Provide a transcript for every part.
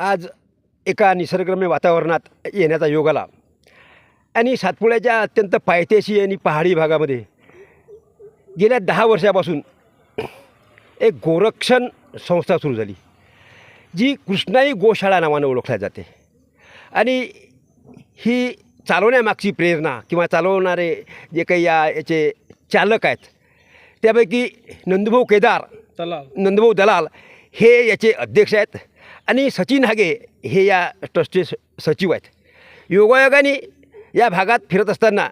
आज एका निसर्गरम्य वातावरणात येण्याचा योग आला. आणि सातपुड्याच्या अत्यंत पायथ्याशी आणि पहाडी भागामध्ये गेल्या दहा वर्षापासून एक गोरक्षण संस्था सुरू झाली जी कृष्णाई गोशाळा नावानं ओळखल्या जाते. आणि ही चालवण्यामागची प्रेरणा किंवा चालवणारे जे काही या याचे चालक आहेत त्यापैकी नंदभाऊ केदार तलाव नंदभाऊ दलाल हे याचे अध्यक्ष आहेत. आणि सचिन हागे हे या ट्रस्टचे स सचिव आहेत. योगायोगाने या भागात फिरत असताना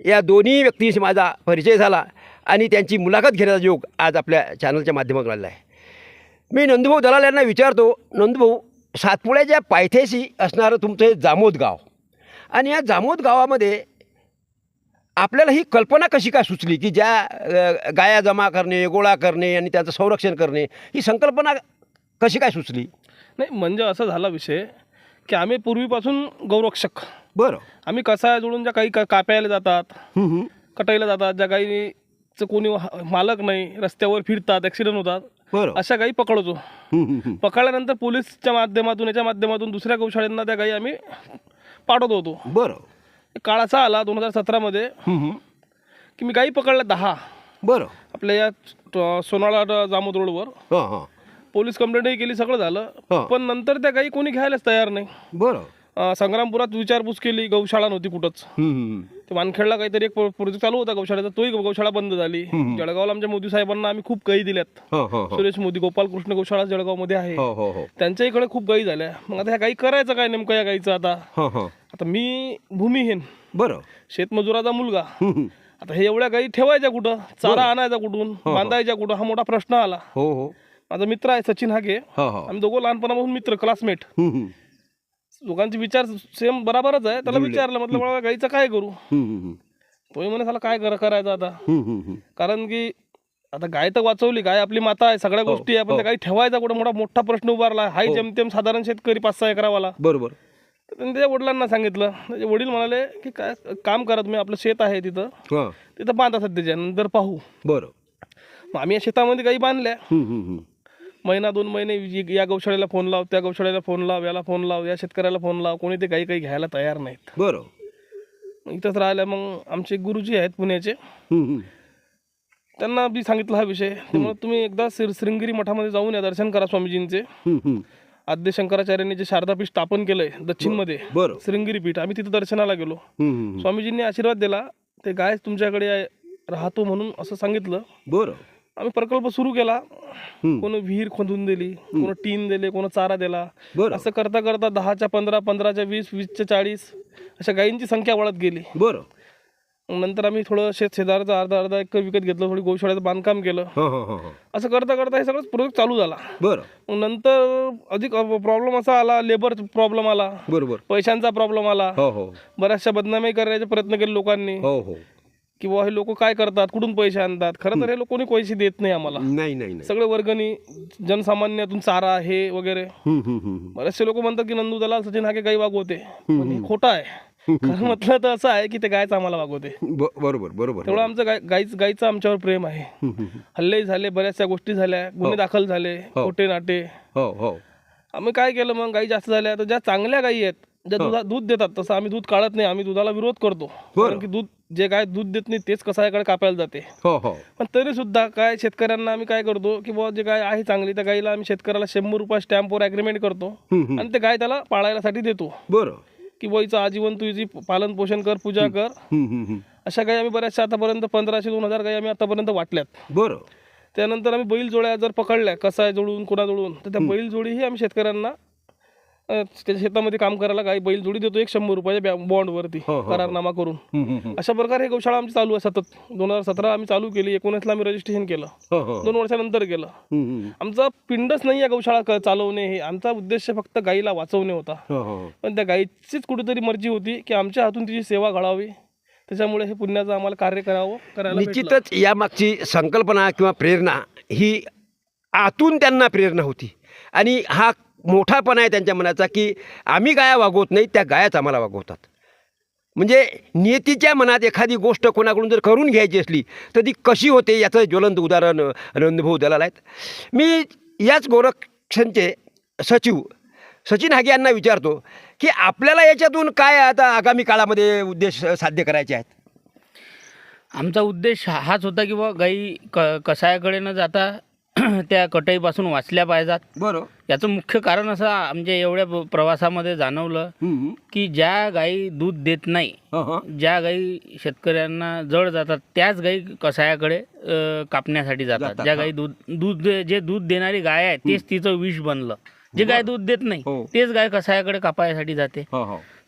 या दोन्ही व्यक्तींशी माझा परिचय झाला आणि त्यांची मुलाखत घेण्याचा योग आज आपल्या चॅनलच्या माध्यमातून आलेला आहे. मी नंदभाऊ दलाल यांना विचारतो नंदभाऊ सातपुड्याच्या पायथ्याशी असणारं तुमचं हे जामोद गाव आणि या जामोद गावामध्ये आपल्याला ही कल्पना कशी काय सुचली की ज्या गाया जमा करणे गोळा करणे आणि त्याचं संरक्षण करणे ही संकल्पना कशी काय सुचली? नाही म्हणजे असं झाला विषय की आम्ही पूर्वीपासून गौरक्षक. बरं. आम्ही कसा जोडून ज्या काही का- काप्याला जातात. कटाईला जातात ज्या गाईचं कोणी मालक नाही रस्त्यावर फिरतात ॲक्सिडेंट होतात बरं. अशा गाई पकडतो. पकडल्यानंतर पोलीसच्या माध्यमातून याच्या माध्यमातून दुसऱ्या गौशाळांना त्या गाई आम्ही पाठवत होतो. बरं. काळ असा आला दोन हजार सतरामध्ये. की मी गाई पकडल्या दहा. बरं. आपल्या या ट- सोनाळा जामोद रोडवर. हां हां. पोलीस कंप्लेंटही केली सगळं. झालं. पण नंतर त्या गाई कोणी घ्यायलाच तयार नाही. बरं. अं, संग्रामपुरात विचारपूस केली गौशाळा नव्हती कुठंच. ते वानखेडला काहीतरी एक प्रोजेक्ट चालू होता गौशाळेचा तोही गौशाळा बंद झाली. जळगावला आमच्या मोदी साहेबांना आम्ही खूप गाई दिल्यात. हो हो हो. सुरेश मोदी गोपाल कृष्ण गौशाळा जळगावमध्ये आहे. हो हो हो. त्यांच्या इकडे खूप गाई झाल्या. मग आता ह्या गाई करायचं काय नेमकं या गाईचं आता? आता मी भूमिहीन बरं. शेतमजुराचा मुलगा. आता हे एवढ्या गाई ठेवायच्या कुठं? चारा आणायचा कुठून? बांधायच्या कुठं? हा मोठा प्रश्न आला. हो हो. माझा मित्र आहे सचिन हागे. हो हो. आम्ही दोघं लहानपणापासून मित्र क्लासमेट हं, हं. दोघांचे विचार सेम बराबरच आहे. त्याला विचारलं म्हटलं मला गाईचं काय करू? हं, हं, हं. तोही म्हणे त्याला काय कर करायचं आता? हं, हं, हं. कारण की आता गाय तर वाचवली गाय आपली माता आहे सगळ्या गोष्टी आहे पण त्या गाई ठेवायचा कुठं? मोठा मोठा प्रश्न उभारला. हाय जेमतेम साधारण शेतकरी पाच सहा एकरावाला. बरोबर. तर त्यांनी त्याच्या वडिलांना सांगितलं. त्याचे वडील म्हणाले की काय काम करा तुम्ही आपलं शेत आहे तिथं. हां. तिथं बांधा सध्याच्या नंतर पाहू. बरं. मग आम्ही या शेतामध्ये गाई बांधल्या. हं, हं, हं. महिना दोन महिने या गौशाळेला फोन लाव त्या गौशाळेला फोन लाव याला फोन लाव या शेतकऱ्याला फोन लाव कोणी ते गाई काही घ्यायला तयार नाहीत. बरं. मग इथंच राहिल्या मग आमचे गुरुजी आहेत पुण्याचे. त्यांना बी सांगितलं हा विषय. त्यामुळे तुम्ही एकदा श्री श्रृंगेरी मठामध्ये जाऊन या दर्शन करा स्वामीजींचे. आद्य शंकराचार्यांनी जे शारदापीठ स्थापन केलंय दक्षिणमध्ये बरं श्रृंगेरी पीठ आम्ही तिथं दर्शनाला गेलो. स्वामीजींनी आशीर्वाद दिला ते गाय तुमच्याकडे आहे, राहतो म्हणून असं सांगितलं. बरं. आम्ही प्रकल्प सुरू केला. कोण विहीर खोदून दिली कोण टीन दिले कोण चारा दिला. असं करता करता दहाच्या पंधरा पंधराच्या वीस वीसच्या चाळीस अशा गायींची संख्या वाढत गेली. बरं. नंतर आम्ही थोडं शेत शेजारचा अर्धा अर्धा एकर विकत घेतलं थोडी गौशाळेचं बांधकाम केलं. हां हां हां असं करता करता हे सगळं प्रोजेक्ट चालू झाला. बरं. मग नंतर अधिक प्रॉब्लेम असा आला लेबर प्रॉब्लेम आला. बरोबर. पैशांचा प्रॉब्लेम आला. हो हो. बऱ्याचशा बदनामी करण्याचे प्रयत्न केले लोकांनी. हो हो. की बुवा हे लोक काय करतात? कुठून पैसे आणतात? खरं तर हे लोक कोणी पैसे देत नाही आम्हाला. नाही नाही नाही. सगळे वर्गणी जनसामान्यातून चारा हे वगैरे. हं, हं, हं, हं. बरेचसे लोक म्हणतात की नंदू दलाल सचिन हाके गाई वागवते पण हे खोटं आहे. खरं म्हटलं तर असं आहे की ते गायच आम्हाला वागवते ब- बरोबर बरोबर. तेवढं आमचं गाय गाईच गाईचं आमच्यावर प्रेम आहे. हं, हं, हं. हल्लेही झाले बऱ्याचशा गोष्टी झाल्या गुन्हे दाखल झाले खोटे नाटे. हो हो. आम्ही काय केलं मग? गाई जास्त झाल्या तर ज्या चांगल्या गायी आहेत ज्या दुधा दूध देतात तसं आम्ही दूध काढत नाही आम्ही दुधाला विरोध करतो. कारण की दूध जे गाय दूध देत नाही तेच कसायाकडे कापायला जाते. हो हो. पण तरी सुद्धा काय शेतकऱ्यांना आम्ही काय करतो की बाबा जे गाय आहे चांगली त्या गाईला आम्ही शेतकऱ्याला शंभर रुपये स्टॅम्पवर ॲग्रीमेंट करतो. आणि ते गाय त्याला पाळायसाठी देतो. बरं. की बुवा हिचं आजीवन तू हिची पालन पोषण कर पूजा कर. अशा गाई आम्ही बऱ्याचशा आतापर्यंत पंधराशे दोन हजार गाई आम्ही आतापर्यंत वाटल्यात. बरं. त्यानंतर आम्ही बैल जोड्या जर पकडल्या कसाय जोडून कोणा जोडून तर त्या बैल जोडीही आम्ही शेतकऱ्यांना त्याच्या शेतामध्ये काम करायला गाई बैल जोडी देतो एक शंभर रुपयाच्या बॉन्डवरती हो, हो. करारनामा करून हं, हं, हं. अशा प्रकारे ही गौशाळा आमची चालू आहे सतत दोन हजार सतरा आम्ही चालू केली एकोणीसला आम्ही रजिस्ट्रेशन केलं हो हो दोन वर्षानंतर केलं. आमचा पिंडच नाही आहे गौशाळा चालवणे हे आमचा उद्देश फक्त गाईला वाचवणे होता हो हो हो. पण त्या गाईचीच कुठेतरी मर्जी होती की आमच्या हातून तिची सेवा घडावी त्याच्यामुळे हे पुण्याचं आम्हाला कार्य करावं करायला. निश्चितच यामागची संकल्पना किंवा प्रेरणा ही आतून त्यांना प्रेरणा होती आणि हा मोठापणा आहे त्यांच्या मनाचा की आम्ही गाया वागवत नाही त्या गायाच आम्हाला वागवतात. म्हणजे नियतीच्या मनात एखादी गोष्ट कोणाकडून जर करून घ्यायची असली तर ती कशी होते याचं ज्वलंत उदाहरण अनुभव दलाल आहेत. मी याच गोरक्षणचे सचिव सचिन हागे यांना विचारतो की आपल्याला याच्यातून काय आता आगामी काळामध्ये उद्देश साध्य करायचे आहेत? आमचा उद्देश हाच होता की बा गाई क कसायाकडे न जाता त्या कटाईपासून वाचल्या पाहिजेत. बरं. याचं मुख्य कारण असं आमच्या एवढ्या प्रवासामध्ये जाणवलं की ज्या गाई दूध देत नाही ज्या गाई शेतकऱ्यांना जड जातात त्याच गाई कसायाकडे अ, कापण्यासाठी जातात. जातात, ज्या हा. गाई दूध दूध जे दूध देणारी गाय आहे तेच तिचं विष बनलं. जे गाय दूध देत नाही हो. तेच गाय कसायाकडे कापायसाठी जाते.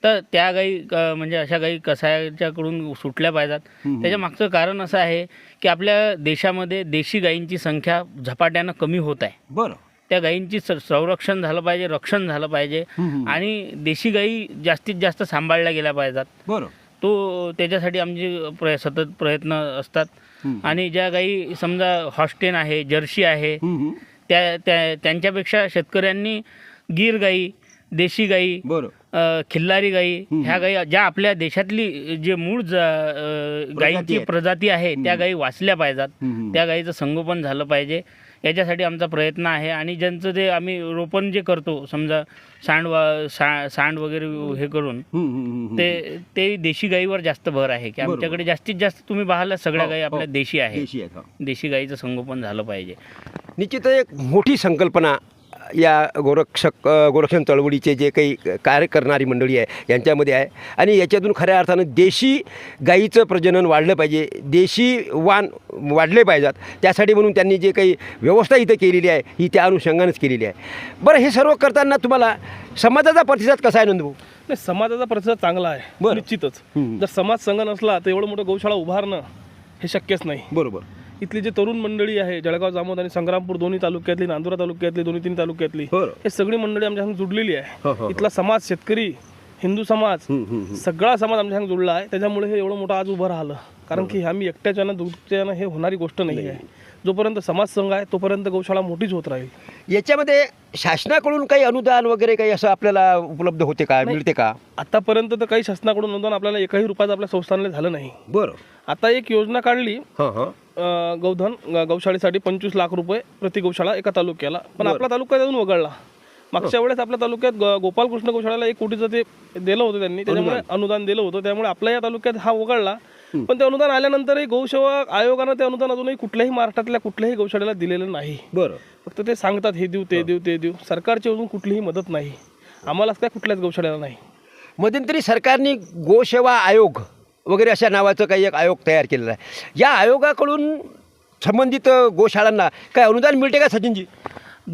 तर त्या गाई म्हणजे अशा गाई कसायाच्याकडून सुटल्या पाहिजेत. त्याच्या मागचं कारण असं आहे की आपल्या देशामध्ये देशी गायींची संख्या झपाट्यानं कमी होत आहे. बरं. त्या गायींची संरक्षण झालं पाहिजे रक्षण झालं पाहिजे आणि देशी गायी जास्तीत जास्त सांभाळल्या गेल्या पाहिजेत. बरं. तो त्याच्यासाठी आमचे प्रय सतत प्रयत्न असतात. आणि ज्या गाई समजा हॉस्टेन आहे जर्सी आहे त्या त्या त्यांच्यापेक्षा शेतकऱ्यांनी गीर गाई देशी गाई बरं. खिल्लारी गाई ह्या गाई ज्या आपल्या देशातली जे मूळ गायींची. प्रजाती आहे त्या गाई वाचल्या पाहिजेत. त्या गाईचं संगोपन झालं पाहिजे. याच्यासाठी आमचा प्रयत्न आहे आणि ज्यांचं जे आम्ही रोपण जे करतो समजा सांड वा सांड वगैरे हे करून ते ते देशी गाईवर जास्त भर आहे की आमच्याकडे जास्तीत जास्त तुम्ही पाहिलं सगळ्या हो, गाई हो. आपल्या देशी आहे देशी आहेत, हो. देशी गाईचं संगोपन झालं पाहिजे. निश्चित एक मोठी संकल्पना या गोरक्षक गोरक्षण चळवळीचे जे काही कार्य करणारी मंडळी आहे यांच्यामध्ये आहे. आणि याच्यातून खऱ्या अर्थानं देशी गाईचं प्रजनन वाढलं पाहिजे देशी वाण वाढले पाहिजेत. त्यासाठी म्हणून त्यांनी जे काही व्यवस्था इथं केलेली आहे ही त्या अनुषंगानेच केलेली आहे. बरं हे सर्व करताना तुम्हाला समाजाचा प्रतिसाद कसा आहे नंदभाऊ? नाही समाजाचा प्रतिसाद चांगला आहे बरं. निश्चितच. जर समाज संघ नसला तर एवढं मोठं गौशाळा उभारणं हे शक्यच नाही. बरोबर. इथली जे तरुण मंडळी आहे जळगाव जामोद आणि संग्रामपूर दोन्ही तालुक्यातली नांदुरा तालुक्यातली दोन्ही तीन तालुक्यातली. हे सगळी मंडळी आमच्या संग जुडलेली आहे. इथला समाज शेतकरी हिंदू समाज. सगळा समाज आमच्या संग जुडला आहे त्याच्यामुळे हे एवढं मोठं आज उभं राहिलं कारण की आम्ही एकट्याच्यानं दुसऱ्यानं हे होणारी गोष्ट नाही आहे जोपर्यंत समाज संघ आहे तोपर्यंत गौशाळा मोठीच होत राहील. याच्यामध्ये शासनाकडून काही अनुदान वगैरे काही असं आपल्याला उपलब्ध होते का? मिळते का? आतापर्यंत तर काही शासनाकडून अनुदान आपल्याला एकही रुपयाचं आपल्या संस्थानाला झालं नाही. बरं. आता एक योजना काढली. गौधन गौशाळेसाठी पंचवीस लाख रुपये प्रति गौशाळा एका तालुक्याला. पण आपला तालुका त्यातून वगळला. मागच्या वेळेस आपल्या तालुक्यात गोपालकृष्ण गौशाळेला एक कोटीचं ते दिलं होतं त्यांनी. त्याच्यामुळे अनुदान दिलं होतं. त्यामुळे आपल्या या तालुक्यात हा वगळला. पण ते अनुदान आल्यानंतरही गौसेवा आयोगानं ते अनुदान अजूनही कुठल्याही महाराष्ट्रातल्या कुठल्याही गौशाळेला दिलेलं नाही. बरं. फक्त ते सांगतात हे देऊ ते देऊ ते देऊ. सरकारची अजून कुठलीही मदत नाही. आम्हालाच काय कुठल्याच गौशाळेला नाही. मध्यंतरी सरकारने गोसेवा आयोग वगैरे अशा नावाचं काही एक आयोग तयार केलेला आहे. या आयोगाकडून संबंधित गोशाळांना काय अनुदान मिळते का सचिनजी?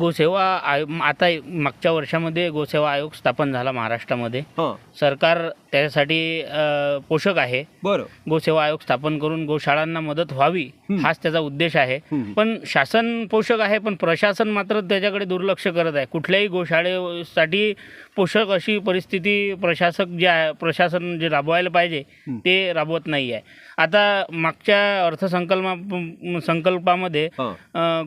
गोसेवा आयोग आता मागच्या वर्षामध्ये गोसेवा आयोग स्थापन झाला महाराष्ट्रामध्ये. हां. सरकार त्याच्यासाठी अ, पोषक आहे. बरं. गोसेवा आयोग स्थापन करून गोशाळांना मदत व्हावी हाच त्याचा उद्देश आहे. पण शासन पोषक आहे पण प्रशासन मात्र त्याच्याकडे दुर्लक्ष करत आहे. कुठल्याही गोशाळेसाठी पोषक अशी परिस्थिती प्रशासक जे आहे प्रशासन जे राबवायला पाहिजे ते राबवत नाही आहे. आता मागच्या अर्थसंकल्पा संकल्पामध्ये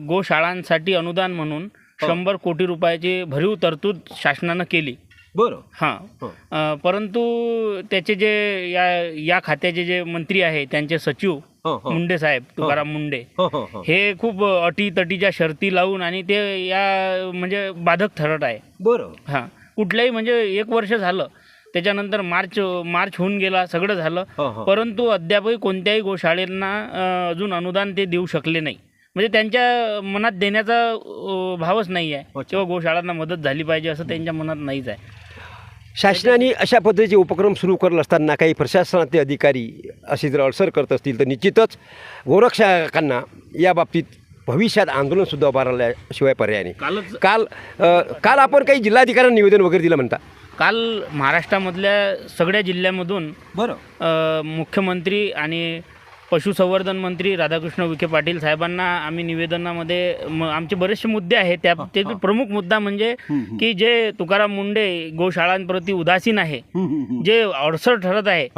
गोशाळांसाठी अनुदान म्हणून शंभर कोटी रुपयाची भरीव तरतूद शासनानं केली. बरं. हां. हो. परंतु त्याचे जे या या खात्याचे जे मंत्री आहे त्यांचे सचिव हो, हो. मुंडे साहेब तुकाराम मुंडे हो खूप अटी तटीच्या शर्ती लावून आणि ते या म्हणजे बाधक ठरत आहे. बरं. हां. कुठल्याही म्हणजे एक वर्ष झालं त्याच्यानंतर मार्च मार्च होऊन गेला सगळं झालं. परंतु अद्यापही कोणत्याही गोशाळेंना अजून अनुदान ते देऊ शकले नाही. म्हणजे त्यांच्या मनात देण्याचा भावच नाही आहे किंवा गोशाळांना मदत झाली पाहिजे असं त्यांच्या मनात नाहीच आहे. शासनाने अशा पद्धतीचे उपक्रम सुरू करत असताना काही प्रशासनातले अधिकारी असे जर अडसर करत असतील तर निश्चितच गोरक्षकांना या बाबतीत भविष्यात आंदोलनसुद्धा उभारल्याशिवाय पर्याय नाही. कालच काल काल आपण काही जिल्हाधिकाऱ्यांना निवेदन वगैरे दिलं म्हणता? काल महाराष्ट्रामधल्या सगळ्या जिल्ह्यामधून बरं. मुख्यमंत्री आणि पशुसंवर्धन मंत्री राधाकृष्ण विखे पाटील साहेबांना आम्ही निवेदनामध्ये आमचे बरेचसे मुद्दे आहेत. त्या प्रमुख मुद्दा म्हणजे की जे तुकाराम मुंडे गोशाळांप्रती उदासीन आहे जे अडसर ठरत आहे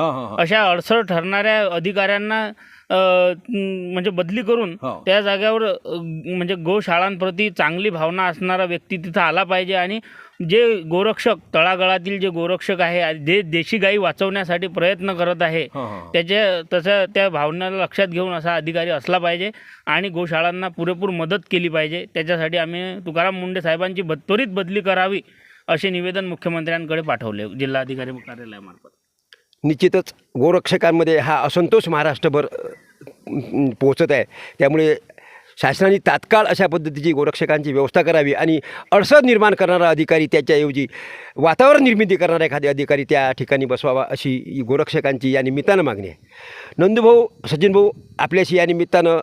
अशा अडसर ठरणाऱ्या अधिकाऱ्यांना म्हणजे बदली करून. त्या जाग्यावर म्हणजे गोशाळांप्रती चांगली भावना असणारा व्यक्ती तिथं आला पाहिजे आणि जे गोरक्षक तळागाळातील जे गोरक्षक आहे जे देशी गाई वाचवण्यासाठी प्रयत्न करत आहे त्याच्या तसं त्या भावनेला लक्षात घेऊन असा अधिकारी असला पाहिजे आणि गोशाळांना पुरेपूर मदत केली पाहिजे. त्याच्यासाठी आम्ही तुकाराम मुंडे साहेबांची त्वरित बदली करावी असे निवेदन मुख्यमंत्र्यांकडे पाठवले. जिल्हाधिकारी कार्यालयामार्फत. निश्चितच गोरक्षकांमध्ये हा असंतोष महाराष्ट्रभर पोचत आहे. त्यामुळे शासनाने तात्काळ अशा पद्धतीची गोरक्षकांची व्यवस्था करावी आणि अडसर निर्माण करणारा अधिकारी त्याच्याऐवजी वातावरण निर्मिती करणारा एखादा अधिकारी त्या ठिकाणी बसवावा अशी ही गोरक्षकांची या निमित्तानं मागणी आहे. नंदूभाऊ सचिनभाऊ आपल्याशी या निमित्तानं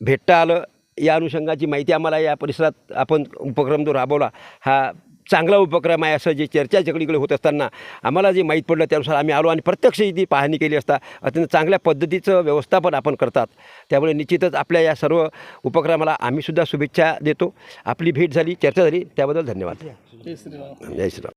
भेटता आलं. या अनुषंगाची माहिती आम्हाला या परिसरात आपण उपक्रम जो राबवला हा चांगला उपक्रम आहे असं जे चर्चा सगळीकडे होत असताना आम्हाला जे माहीत पडलं त्यानुसार आम्ही आलो आणि प्रत्यक्ष ती पाहणी केली असता अत्यंत चांगल्या पद्धतीचं व्यवस्थापन आपण करतात. त्यामुळे निश्चितच आपल्या या सर्व उपक्रमाला आम्हीसुद्धा शुभेच्छा देतो. आपली भेट झाली चर्चा झाली. त्याबद्दल धन्यवाद. जय श्रीराम. जय श्रीराम.